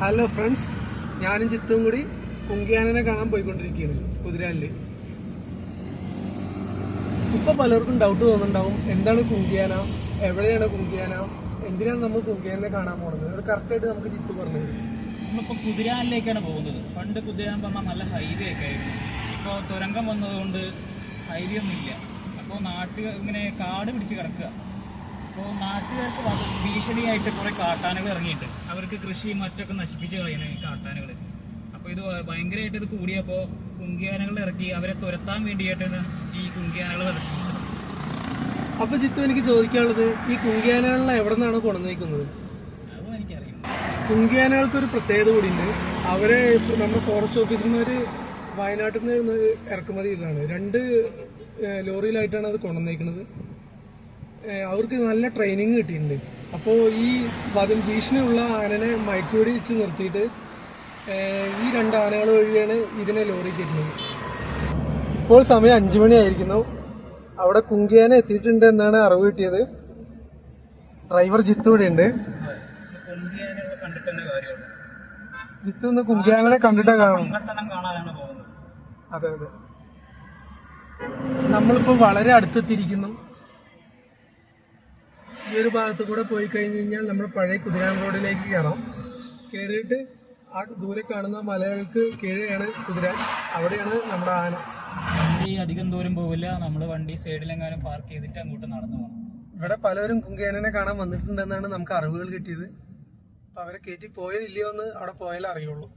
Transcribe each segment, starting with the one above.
Hello friends ഞാനും ചിത്തും കൂടി കുങ്കിയാനനെ കാണാൻ പോയിക്കൊണ്ടിരിക്കുകയാണ് കുതിരാനിൽ. ഇപ്പൊ പലർക്കും ഡൗട്ട് തോന്നുന്നുണ്ടാവും എന്താണ് കുങ്കിയാന? എവിടെയാണ് കുങ്കിയാന? എന്തിനാണ് നമ്മൾ കുങ്കിയാനെ കാണാൻ പോകുന്നത് അത് കറക്റ്റായിട്ട് നമുക്ക് ചിത്തു പറഞ്ഞു നമ്മളിപ്പോ കുതിരാനിലേക്കാണ് പോകുന്നത്. പണ്ട് കുതിരാൻ പറഞ്ഞാൽ നല്ല ഹൈവേ ഒക്കെ ആയിരുന്നു. ഇപ്പോൾ തുരങ്കം വന്നതുകൊണ്ട് ഹൈവേ ഒന്നും ഇല്ല അപ്പോൾ നാട്ടിൽ ഇങ്ങനെ കാട് പിടിച്ച് കിടക്കുക. അപ്പോൾ നാട്ടുകാർക്ക് വളരെ ഭീഷണിയായിട്ട് കുറെ കാട്ടാനകൾ ഇറങ്ങിയിട്ടുണ്ട്. അവർക്ക് കൃഷി മറ്റൊക്കെ നശിപ്പിച്ച് കളയണം ഈ കാട്ടാനകൾ അപ്പോൾ ഇത് ഭയങ്കരമായിട്ട് ഇത് കൂടിയപ്പോൾ കുങ്കിയാനകൾ ഇറക്കി അവരെ തുരത്താൻ വേണ്ടിയിട്ടാണ് ഈ കുങ്കിയാനകൾ ഇറക്കിയത് അപ്പൊ ചിത്തു എനിക്ക് ചോദിക്കാനുള്ളത് ഈ കുങ്കിയാനകളെ എവിടെ നിന്നാണ് കൊണ്ടുവന്നിരിക്കുന്നത് കുങ്കിയാനകൾക്ക് ഒരു പ്രത്യേകത കൂടിയുണ്ട്. അവരെ നമ്മുടെ ഫോറസ്റ്റ് ഓഫീസിൽ നിന്ന് ഒരു വയനാട്ടിൽ നിന്ന് ഇറക്കുമതി ചെയ്തതാണ്. രണ്ട് ലോറിയിലായിട്ടാണ് അത് കൊണ്ടുവന്നേക്കുന്നത്. ഏഹ്, അവർക്ക് നല്ല ട്രെയിനിങ് കിട്ടിയിട്ടുണ്ട്. അപ്പോൾ ഈ വധം ഭീഷണിയുള്ള ആനനെ മയക്കൂടി വെച്ച് നിർത്തിയിട്ട് ഈ രണ്ട് ആനകൾ വഴിയാണ് ഇതിനെ ലോറി കിട്ടുന്നത് ഇപ്പോൾ സമയം അഞ്ചു മണിയായിരിക്കുന്നു. അവിടെ കുങ്കിയാന എത്തിയിട്ടുണ്ട് എന്നാണ് അറിവ് കിട്ടിയത്. ഡ്രൈവർ ജിത്തു ഇവിടെ ഉണ്ട് ജിത്തു ഒന്ന് കുങ്കിയാനെ കണ്ടിട്ടേ കാണും അതെ അതെ. നമ്മളിപ്പോ വളരെ അടുത്തെത്തിയിരിക്കുന്നു. ഒരു ഭാഗത്ത് കൂടെ പോയി കഴിഞ്ഞ് കഴിഞ്ഞാൽ നമ്മൾ പഴയ കുതിരാൻ റോഡിലേക്ക് കയറാം. കയറിയിട്ട് ആ ദൂരെ കാണുന്ന മലകൾക്ക് കീഴെയാണ് കുതിരാൻ. അവിടെയാണ് നമ്മുടെ ആന. വണ്ടി അധികം ദൂരം പോവില്ല. നമ്മൾ വണ്ടി സൈഡിലെങ്ങാനും പാർക്ക് ചെയ്തിട്ട് അങ്ങോട്ട് നടന്നു പോകണം ഇവിടെ പലവരും കുങ്കേനനെ കാണാൻ വന്നിട്ടുണ്ടെന്നാണ് നമുക്ക് അറിവുകൾ കിട്ടിയത്. അപ്പം അവരെ കയറ്റി പോയോ ഇല്ലയോ എന്ന് അവിടെ പോയാലേ അറിയുള്ളൂ.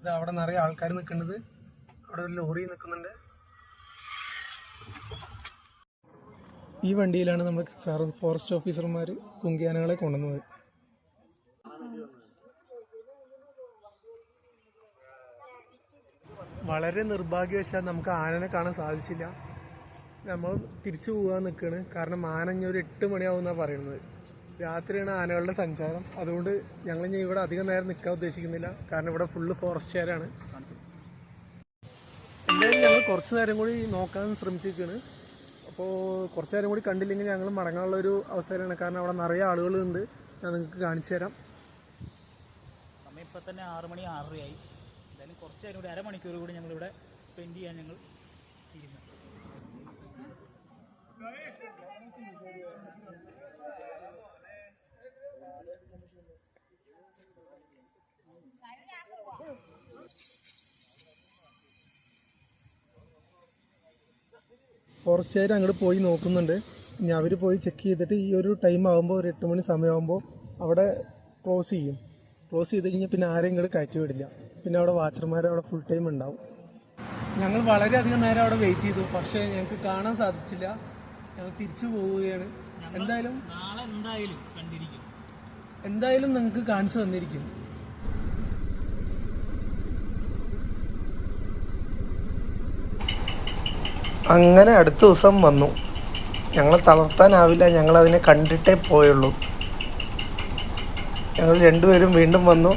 ഇത് അവിടെ നിറയെ ആൾക്കാർ നിൽക്കുന്നത്. അവിടെ ഒരു ലോറി നിൽക്കുന്നുണ്ട്. ഈ വണ്ടിയിലാണ് നമ്മൾ ഫോറസ്റ്റ് ഓഫീസർമാർ കുങ്കിയാനകളെ കൊണ്ടുവന്നത്. വളരെ നിർഭാഗ്യവശാൽ നമുക്ക് ആനനെ കാണാൻ സാധിച്ചില്ല. നമ്മൾ തിരിച്ചു പോകാൻ നിൽക്കുകയാണ്. കാരണം ആന ഇനി ഒരു എട്ട് മണിയാവുമെന്നാണ് പറയുന്നത്. രാത്രിയാണ് ആനകളുടെ സഞ്ചാരം. അതുകൊണ്ട് ഞങ്ങൾ ഇനി ഇവിടെ അധികം നേരം നിൽക്കാൻ ഉദ്ദേശിക്കുന്നില്ല. കാരണം ഇവിടെ ഫുള്ള് ഫോറസ്റ്റുകാരാണ് എന്തായാലും ഞങ്ങൾ കുറച്ച് നേരം കൂടി നോക്കാൻ ശ്രമിച്ചിരിക്കുകയാണ്. അപ്പോൾ കുറച്ച് നേരം കൂടി കണ്ടില്ലെങ്കിൽ ഞങ്ങൾ മടങ്ങാനുള്ള ഒരു അവസരമാണ്. കാരണം അവിടെ നിറയെ ആളുകളുണ്ട്. ഞാൻ നിങ്ങൾക്ക് കാണിച്ചു തരാം. സമയം ഇപ്പം തന്നെ ആറ് മണി ആറരയായി. എന്തായാലും കുറച്ച് നേരം കൂടി അരമണിക്കൂർ കൂടി ഞങ്ങളിവിടെ സ്പെൻഡ് ചെയ്യാൻ ഞങ്ങൾ ഇരുന്നു. ഫോറസ്റ്റുകാർ അങ്ങോട്ട് പോയി നോക്കുന്നുണ്ട്. ഇനി അവർ പോയി ചെക്ക് ചെയ്തിട്ട് ഈ ഒരു ടൈം ആകുമ്പോൾ ഒരു എട്ട് മണി സമയമാകുമ്പോൾ അവിടെ ക്ലോസ് ചെയ്യും. ക്ലോസ് ചെയ്ത് കഴിഞ്ഞാൽ പിന്നെ ആരെയും ഇങ്ങോട്ട് കയറ്റി വിടില്ല. പിന്നെ അവിടെ വാച്ചർമാർ അവിടെ ഫുൾ ടൈം ഉണ്ടാവും ഞങ്ങൾ വളരെയധികം നേരം അവിടെ വെയിറ്റ് ചെയ്തു. പക്ഷേ ഞങ്ങൾക്ക് കാണാൻ സാധിച്ചില്ല. ഞങ്ങൾ തിരിച്ചു പോവുകയാണ്. എന്തായാലും എന്തായാലും നിങ്ങൾക്ക് കാണിച്ചു തന്നിരിക്കും. അങ്ങനെ അടുത്ത ദിവസം വന്നു. ഞങ്ങൾ തളർത്താനാവില്ല ഞങ്ങൾ അതിനെ കണ്ടിട്ടേ പോയുള്ളൂ. ഞങ്ങൾ രണ്ടുപേരും വീണ്ടും വന്നു.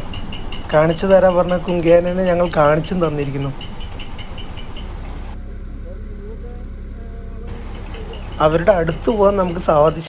കാണിച്ചു തരാൻ പറഞ്ഞ കുങ്കിയാനെ ഞങ്ങൾ കാണിച്ചും തന്നിരിക്കുന്നു. അവരുടെ അടുത്ത് പോകാൻ നമുക്ക് സാധിച്ചു.